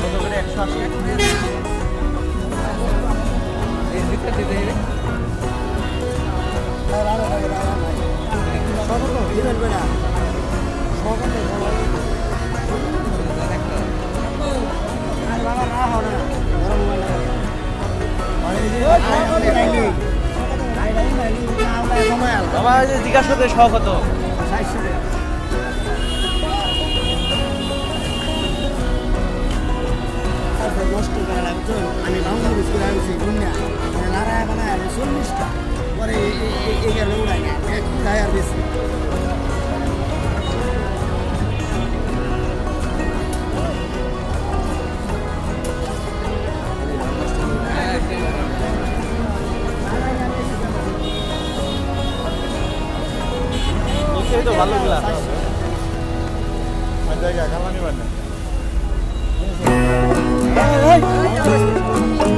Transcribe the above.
কত করে একশো আশি দিতে হবে সকল দিবেন বেড়া সকল একটা লাগতো আমি বাংলা বিস্কুট আনছি গুন্যা মানে লড়াই বানায় আমি চল্লিশটা। পরে এগারো উড়াই না এক টায়ার বেশি? তো ভালো গুলা জায়গা খালানি বান্না 哎，哎，哎。